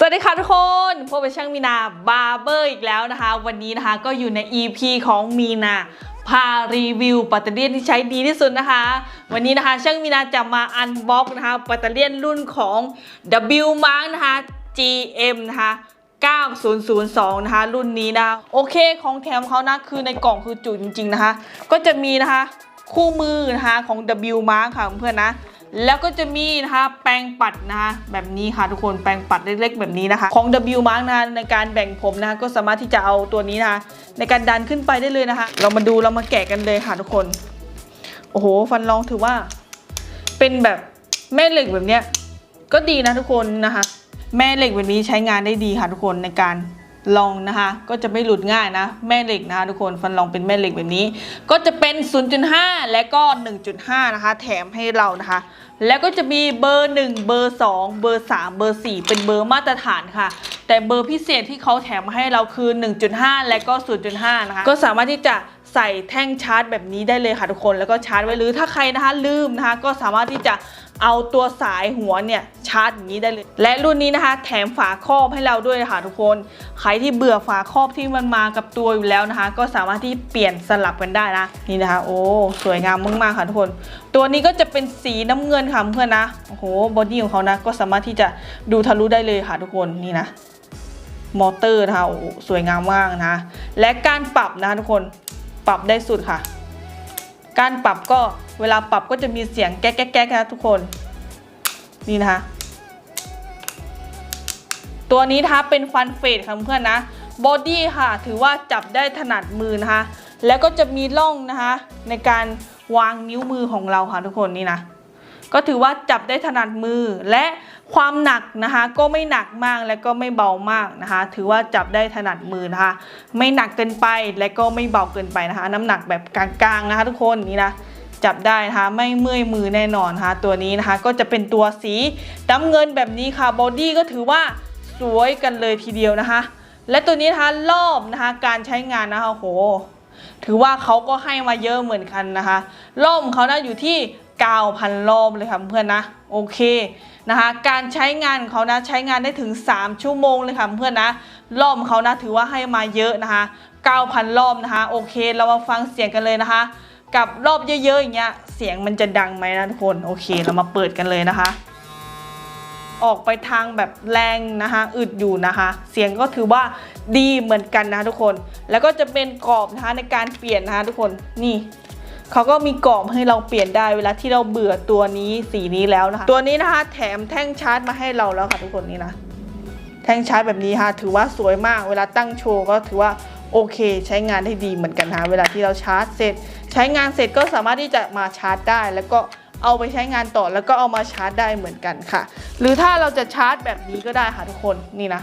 สวัสดีค่ะทุกคนพบกับช่างมีนาบาร์เบอร์อีกแล้วนะคะ วันนี้นะคะก็อยู่ใน EP ของมีนาพารีวิวปัตเตอร์เลียนที่ใช้ดีที่สุดนะคะ วันนี้นะคะ ช่างมีนาจะมาอันบ็อกนะคะปัตเตอร์เลียนรุ่นของ W Mark นะคะ GM นะคะ9002 นะคะ รุ่นนี้นะะโอเคของแถมเขานะคือในกล่องคือจุจริงๆนะคะ ก็จะมีนะคะ คู่มือนะคะของ W Mark ค่ะเพื่อนนะ แล้วก็จะมีนะคะแปรงปัดนะคะแบบนี้ค่ะทุกคนแปรงปัดเล็กๆ แบบนี้นะคะ ของ W Mark นะคะในการแบ่งผมนะคะก็สามารถที่จะเอาตัวนี้นะคะในการดันขึ้นไปได้เลยนะคะ เรามาดูเรามาแกะกันเลยค่ะทุกคน โอ้โห ฟันรองถือว่า เป็นแบบแม่เหล็กแบบเนี้ยก็ดีนะทุกคนนะคะ แม่เหล็กแบบนี้ใช้งานได้ดีค่ะทุกคนในการ ลองนะคะ ก็จะไม่หลุดง่ายนะ แม่เหล็กนะคะทุกคนฟันรองเป็นแม่เหล็กแบบนี้ ก็จะเป็น 0.5 และก็ 1.5 นะคะ แถมให้เรานะคะ แล้วก็จะมีเบอร์ 1 เบอร์ 2 เบอร์ 3 เบอร์ 4 เป็นเบอร์มาตรฐานค่ะ แต่เบอร์พิเศษที่เขาแถมมาให้เราคือ 1.5 และก็ 0.5 นะคะ ก็สามารถที่จะใส่แท่งชาร์จแบบนี้ได้เลยค่ะทุกคนแล้วก็ชาร์จไว้หรือถ้าใครนะคะลืมนะคะ ก็สามารถที่จะ เอาตัวสายหัวเนี่ยชาร์จอย่างนี้ได้เลย และรุ่นนี้นะคะ แถมฝาครอบให้เราด้วยค่ะทุกคน ใครที่เบื่อฝาครอบที่มันมากับตัวอยู่แล้วนะคะ ก็สามารถที่เปลี่ยนสลับกันได้นะนี่นะคะ โอ้สวยงามมากๆค่ะทุกคน ตัวนี้ก็จะเป็นสีน้ำเงินค่ะเพื่อนนะโอ้โหบอดี้ของเขานะก็สามารถที่จะดูทะลุได้เลยค่ะทุกคนนี่นะมอเตอร์นะคะสวยงามมากนะ และการปรับนะคะทุกคนปรับได้สุดค่ะ การปรับก็เวลาปรับก็จะมีเสียงแก๊กแก๊กแก๊กนะทุกคน นี่นะคะ ตัวนี้นะคะเป็นฟันเฟดค่ะเพื่อนนะบอดี้ค่ะถือว่าจับได้ถนัดมือนะคะ แล้วก็จะมีร่องนะคะในการวางนิ้วมือของเราค่ะทุกคนนี่นะ ก็ถือว่าจับได้ถนัดมือและความหนักนะคะก็ไม่หนักมากและก็ไม่เบามากนะคะ ถือว่าจับได้ถนัดมือนะคะ ไม่หนักเกินไปและก็ไม่เบาเกินไปนะคะ น้ำหนักแบบกลางๆนะคะ ทุกคนนี่นะจับได้นะคะไม่เมื่อยมือแน่นอนนะคะตัวนี้นะคะก็จะเป็นตัวสีน้ำเงินแบบนี้ค่ะบอดี้ก็ถือว่าสวยกันเลยทีเดียวนะคะ และตัวนี้นะคะรอบนะคะการใช้งานนะคะโหถือว่าเขาก็ให้มาเยอะเหมือนกันนะคะ รอบเขานะอยู่ที่ 9,000 รอบเลยค่ะเพื่อนนะโอเคนะคะการใช้งานของเขานะใช้งานได้ถึง 3 ชั่วโมงเลยค่ะเพื่อนนะรอบของเขานะถือว่าให้มาเยอะนะคะ 9,000 รอบนะคะโอเค เรามาฟังเสียงกันเลยนะคะ กับรอบเยอะๆอย่างเงี้ยเสียงมันจะดังไหมนะทุกคนโอเคเรามาเปิดกันเลยนะคะ ออกไปทางแบบแรงนะคะอึดอยู่นะคะ เสียงก็ถือว่าดีเหมือนกันนะคะทุกคน แล้วก็จะเป็นกรอบนะคะในการเปลี่ยนนะคะทุกคนนี่ เขาก็มีกรอบให้เราเปลี่ยนได้เวลาที่เราเบื่อตัวนี้สีนี้แล้วนะคะ ตัวนี้นะคะ แถมแท่งชาร์จมาให้เราแล้วค่ะทุกคนนี่นะแท่งชาร์จแบบนี้ค่ะถือว่าสวยมาก เวลาตั้งโชว์ก็ถือว่าโอเคใช้งานได้ดีเหมือนกันค่ะเวลาที่เราชาร์จเสร็จ ใช้งานเสร็จก็สามารถที่จะมาชาร์จได้ แล้วก็เอาไปใช้งานต่อแล้วก็เอามาชาร์จได้เหมือนกันค่ะ หรือถ้าเราจะชาร์จแบบนี้ก็ได้ค่ะทุกคนนี่นะ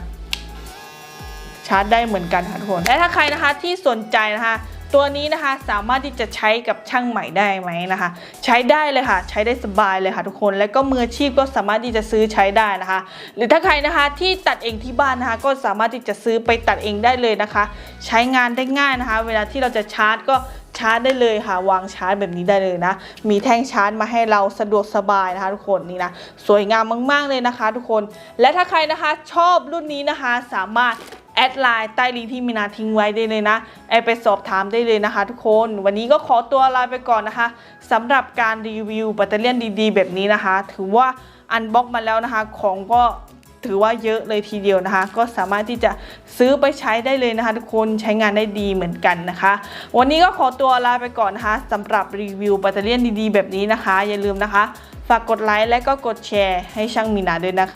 ชาร์จได้เหมือนกันค่ะทุกคนและถ้าใครนะคะที่สนใจนะคะ ตัวนี้นะคะสามารถที่จะใช้กับช่างใหม่ได้ไหมนะคะ ใช้ได้เลยค่ะ ใช้ได้สบายเลยค่ะทุกคน และก็มืออาชีพก็สามารถที่จะซื้อใช้ได้นะคะ หรือถ้าใครนะคะที่ตัดเองที่บ้านนะคะก็สามารถที่จะซื้อไปตัดเองได้เลยนะคะ ใช้งานได้ง่ายนะคะ เวลาที่เราจะชาร์จก็ชาร์จได้เลยค่ะ วางชาร์จแบบนี้ได้เลยนะ มีแท่งชาร์จมาให้เราสะดวกสบายนะคะ ทุกคนนี่นะสวยงามมาก ๆเลยนะคะ ทุกคนและถ้าใครนะคะชอบรุ่นนี้นะคะสามารถ แอดไลน์ใต้ลิงก์ที่มีนาทิ้งไว้ได้เลยนะแอดไปสอบถามได้เลยนะคะ ทุกคน วันนี้ก็ขอตัวลาไปก่อนนะคะสำหรับการรีวิวแบตเตอรี่ยนดีๆ แบบนี้นะคะ ถือว่าอันบ็อกมาแล้วนะคะ ของก็ถือว่าเยอะเลยทีเดียวนะคะ ก็สามารถที่จะซื้อไปใช้ได้เลยนะคะ ทุกคนใช้งานได้ดีเหมือนกันนะคะ วันนี้ก็ขอตัวลาไปก่อนนะคะสำหรับรีวิวแบตเตอรี่ยนดีๆ แบบนี้นะคะ อย่าลืมนะคะ ฝากกดไลค์และก็กดแชร์ให้ช่างมีนาด้วยนะคะ